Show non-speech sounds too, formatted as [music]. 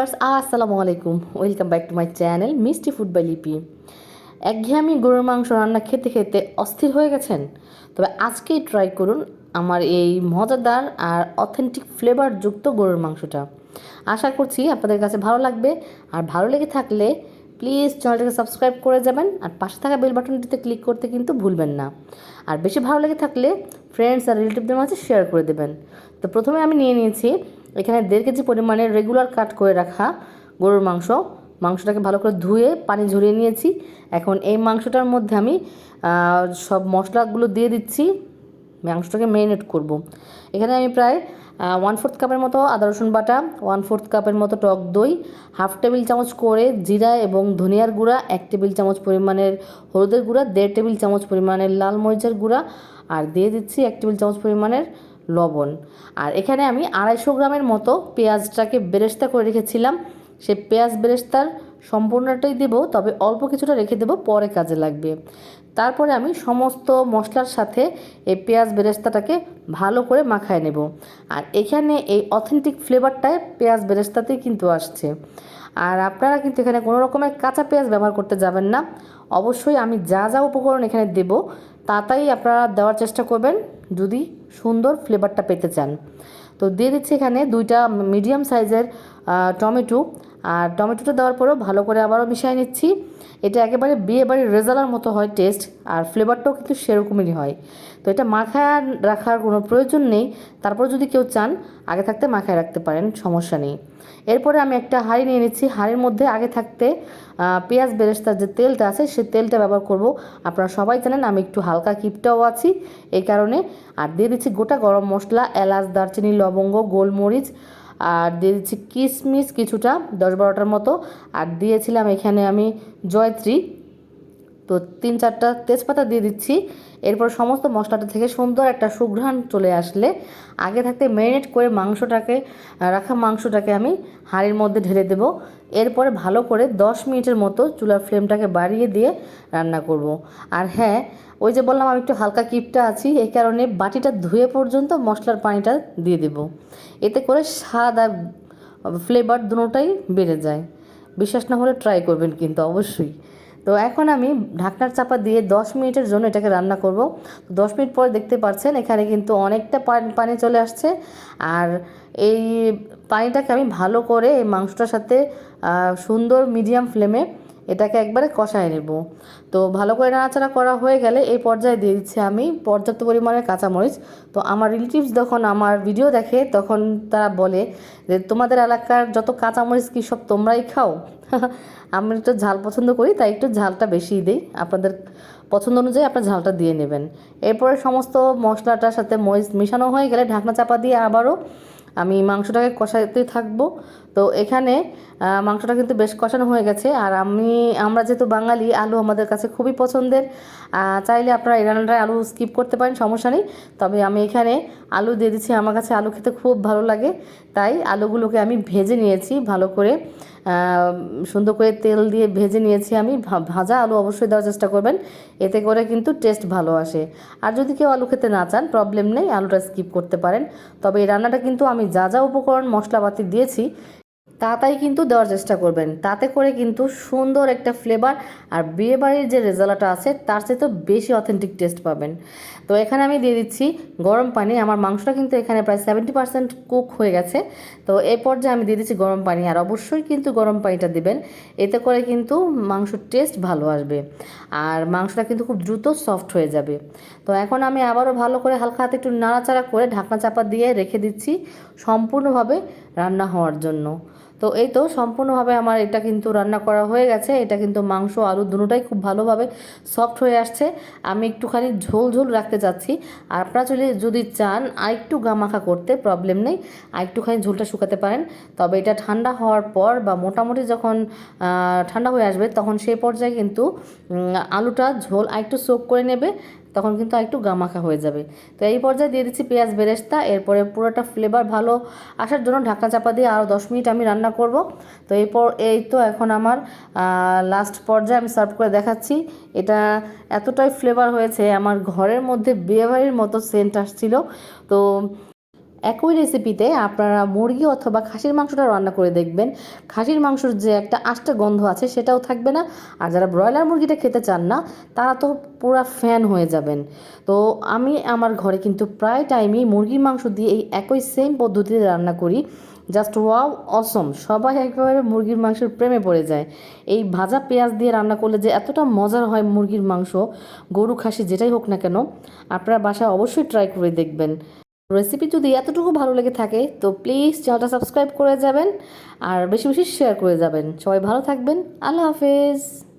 Viewers, আসসালামু আলাইকুম। Welcome back to my channel Mishti food by Lipi একঘেয়েমি গরুর মাংস রান্না খেতে খেতে অস্থির হয়ে গেছেন? তবে আজকেই ট্রাই করুন আমার এই মজাদার আর অথেন্টিক ফ্লেভারযুক্ত গরুর মাংসটা। আশা করছি আপনাদের কাছে ভালো লাগবে। আর ভালো লেগে থাকলে প্লিজ চ্যানেলটাকে সাবস্ক্রাইব করে যাবেন। আর পাশে থাকা বেল বাটনটিতে ক্লিক করতে কিন্তু ভুলবেন না। আর বেশি ভালো লেগে থাকলে ফ্রেন্ডস আর রিলেটিভদের মাঝে শেয়ার করে দেবেন। তো প্রথমে আমি নিয়ে নিয়েছি এখানে দেড় কেজি পরিমাণে রেগুলার কাট করে রাখা গরুর মাংস। মাংসটাকে ভালো করে ধুয়ে পানি ঝরিয়ে নিয়েছি। এখন এই মাংসটার মধ্যে আমি সব মশলাগুলো দিয়ে দিচ্ছি। মাংসটাকে মেরিনেট করব। এখানে আমি প্রায় ওয়ান ফোর্থ কাপের মতো আদা, রসুন বাটা ওয়ান ফোর্থ কাপের মতো টক দই হাফ টেবিল চামচ করে জিরা এবং ধনিয়ার গুঁড়া, এক টেবিল চামচ পরিমাণের হলুদের গুঁড়া, দেড় টেবিল চামচ পরিমাণের লাল মরিচের গুঁড়া, আর দিয়ে দিচ্ছি এক টেবিল চামচ পরিমাণের লবণ। আর এখানে আমি আড়াইশো গ্রামের মতো পেঁয়াজটাকে বেরেস্তা করে রেখেছিলাম। সেই পেঁয়াজ বেরেস্তার সম্পূর্ণটাই দেবো, তবে অল্প কিছুটা রেখে দেবো, পরে কাজে লাগবে। তারপরে আমি সমস্ত মশলার সাথে এই পেঁয়াজ বেরেস্তাটাকে ভালো করে মাখায় নেব। আর এখানে এই অথেন্টিক ফ্লেভারটায় পেঁয়াজ বেরেস্তাতেই কিন্তু আসছে। আর আপনারা কিন্তু এখানে কোনো রকমের কাঁচা পেঁয়াজ ব্যবহার করতে যাবেন না। অবশ্যই আমি যা যা উপকরণ এখানে দেব তা তাই আপনারা দেওয়ার চেষ্টা করবেন যদি সুন্দর ফ্লেভারটা পেতে চান। তো দিয়ে দিচ্ছি এখানে দুইটা মিডিয়াম সাইজের টমেটো আর টমেটোটা দেওয়ার পরেও ভালো করে আবারও মিশিয়ে নিচ্ছি। এটা একেবারে বিয়ে বাড়ির রেজালার মতো হয়, টেস্ট, আর ফ্লেভারটাও কিন্তু সেরকমই হয়। তো এটা মাখায় রাখার কোনো প্রয়োজন নেই। তারপর যদি কেউ চান, আগে থাকতে মাখায় রাখতে পারেন, সমস্যা নেই। এরপরে আমি একটা হাঁড়ি নিয়ে নিচ্ছি। হাঁড়ির মধ্যে আগে থাকতে পেঁয়াজ বেরেস্তার যে তেলটা আছে, সে তেলটা ব্যবহার করব। আপনারা সবাই জানেন আমি একটু হালকা কিপটাও আছি এই কারণে। আর দিয়ে দিচ্ছি গোটা গরম মশলা, এলাচ, দারচিনি, লবঙ্গ, গোলমরিচ আর দিয়ে দিচ্ছি কিশমিশ কিছুটা দশ বারোটার মতো। আর দিয়েছিলাম এখানে আমি জয়ত্রী। তো তিন চারটা তেজপাতা দিয়ে দিচ্ছি। এরপর সমস্ত মশলাটা থেকে সুন্দর একটা সুঘ্রাণ চলে আসলে। আগে থাকতে ম্যারিনেট করে মাংসটাকে রাখা মাংসটাকে আমি হাঁড়ির মধ্যে ঢেলে দেবো। এরপরে ভালো করে দশ মিনিটের মতো চুলার ফ্লেমটাকে বাড়িয়ে দিয়ে রান্না করব। আর হ্যাঁ ওই যে বললাম আমি একটু হালকা কিপটা আছি এই কারণে বাটিটা ধুয়ে পর্যন্ত মশলার পানিটা দিয়ে দেব। এতে করে স্বাদ আর ফ্লেভার দুটোটাই বেড়ে যায়। বিশ্বাস না হলে ট্রাই করবেন কিন্তু অবশ্যই। তো এখন আমি ঢাকনার চাপা দিয়ে দশ মিনিটের জন্য এটাকে রান্না করব। দশ মিনিট পর দেখতে পাচ্ছেন এখানে কিন্তু অনেকটা পানি চলে আসছে। আর এই পানিটাকে আমি ভালো করে এই মাংসটার সাথে সুন্দর মিডিয়াম ফ্লেমে এটাকে একবারে কষায় নেব। তো ভালো করে নাড়াচাড়া করা হয়ে গেলে এই পর্যায়ে দিয়ে দিচ্ছি আমি পর্যাপ্ত পরিমাণে কাঁচামরিচ। তো আমার রিলেটিভস যখন আমার ভিডিও দেখে তখন তারা বলে যে, তোমাদের এলাকার যত কাঁচামরিচ কী সব তোমরাই খাও। [laughs] আমি একটু ঝাল পছন্দ করি, তাই একটু ঝালটা বেশিই দিই। আপনাদের পছন্দ অনুযায়ী আপনার ঝালটা দিয়ে নেবেন। এরপরে সমস্ত মশলাটার সাথে মরিচ মেশানো হয়ে গেলে ঢাকনা চাপা দিয়ে আবারও আমি মাংসটাকে কষাতে থাকব। তো এখানে মাংসটা কিন্তু বেশ কষানো হয়ে গেছে। আর আমি, আমরা যেহেতু বাঙালি, আলু আমাদের কাছে খুবই পছন্দের। চাইলে আপনারা এই রান্নাটায় আলু স্কিপ করতে পারেন, সমস্যা নেই। তবে আমি এখানে আলু দিয়ে দিচ্ছি। আমার কাছে আলু খেতে খুব ভালো লাগে। তাই আলুগুলোকে আমি ভেজে নিয়েছি ভালো করে। সুন্দর করে তেল দিয়ে ভেজে নিয়েছি আমি। ভাজা আলু অবশ্যই দেওয়ার চেষ্টা করবেন। এতে করে কিন্তু টেস্ট ভালো আসে। আর যদি কেউ আলু খেতে না চান প্রবলেম নেই। আলুটা স্কিপ করতে পারেন। তবে এই রান্নাটা কিন্তু আমি যা যা উপকরণ মশলাপাতি দিয়েছি তাতাই কিন্তু দেওয়ার চেষ্টা করবেন। তাতে করে কিন্তু সুন্দর একটা ফ্লেভার আর বিয়েবাড়ির যে রেজাল্টটা আছে, তার চেয়ে তো বেশি অথেন্টিক টেস্ট পাবেন। তো এখানে আমি দিয়ে দিচ্ছি গরম পানি। আমার মাংসটা কিন্তু এখানে প্রায় সেভেন্টি পার্সেন্ট কুক হয়ে গেছে। তো এই পর্যায়ে আমি দিয়ে দিচ্ছি গরম পানি। আর অবশ্যই কিন্তু গরম পানিটা দিবেন। এতে করে কিন্তু মাংসর টেস্ট ভালো আসবে। আর মাংসটা কিন্তু খুব দ্রুত সফট হয়ে যাবে। তো এখন আমি আবারও ভালো করে হালকা হাতে একটু নাড়াচাড়া করে ঢাকনা চাপা দিয়ে রেখে দিচ্ছি সম্পূর্ণভাবে রান্না হওয়ার জন্য। তো এই তো সম্পূর্ণভাবে আমার এটা কিন্তু রান্না করা হয়ে গেছে। এটা কিন্তু মাংস, আলু দুটোটাই খুব ভালোভাবে সফট হয়ে আসছে। আমি একটুখানি ঝোল ঝোল রাখতে চাচ্ছি আর আপনারা চলে যদি চান আর একটু গামাখা করতে প্রবলেম নেই। আর একটুখানি ঝোলটা শুকাতে পারেন। তবে এটা ঠান্ডা হওয়ার পর বা মোটামুটি যখন ঠান্ডা হয়ে আসবে, তখন সেই পর্যায়ে কিন্তু আলুটা ঝোল আর একটু সোক করে নেবে। তখন কিন্তু একটু গামাখা হয়ে যাবে। তো এই পর্যায়ে দিয়ে দিচ্ছি পেঁয়াজ, বেরেস্তা, এরপরে পুরোটা ফ্লেভার ভালো আসার জন্য ঢাকা চাপা দিয়ে আরও দশ মিনিট আমি রান্না করব। তো এরপর এই তো এখন আমার লাস্ট পর্যায়ে আমি সার্ভ করে দেখাচ্ছি। এটা এতটাই ফ্লেভার হয়েছে, আমার ঘরের মধ্যে বিয়েবাড়ির মতো সেন্ট আসছিল। তো একই রেসিপিতে আপনারা মুরগি অথবা খাসির মাংসটা রান্না করে দেখবেন। খাসির মাংসর যে একটা আষ্টা গন্ধ আছে সেটাও থাকবে না। আর যারা ব্রয়লার মুরগিটা খেতে চান না, তারা তো পুরা ফ্যান হয়ে যাবেন। তো আমি আমার ঘরে কিন্তু প্রায় টাইমই মুরগির মাংস দিয়ে এই একই সেম পদ্ধতিতে রান্না করি। জাস্ট ওয়াও অসম সবাই একেবারে মুরগির মাংসের প্রেমে পড়ে যায়। এই ভাজা পেঁয়াজ দিয়ে রান্না করলে যে এতটা মজার হয় মুরগির মাংস, গরু, খাসি যেটাই হোক না কেন, আপনারা বাসায় অবশ্যই ট্রাই করে দেখবেন। রেসিপি যদি এতটুকু ভালো লেগে থাকে, তো প্লিজ চ্যানেলটা সাবস্ক্রাইব করে যাবেন আর বেশি বেশি শেয়ার করে যাবেন। সবাই ভালো থাকবেন। আল্লাহ হাফেজ।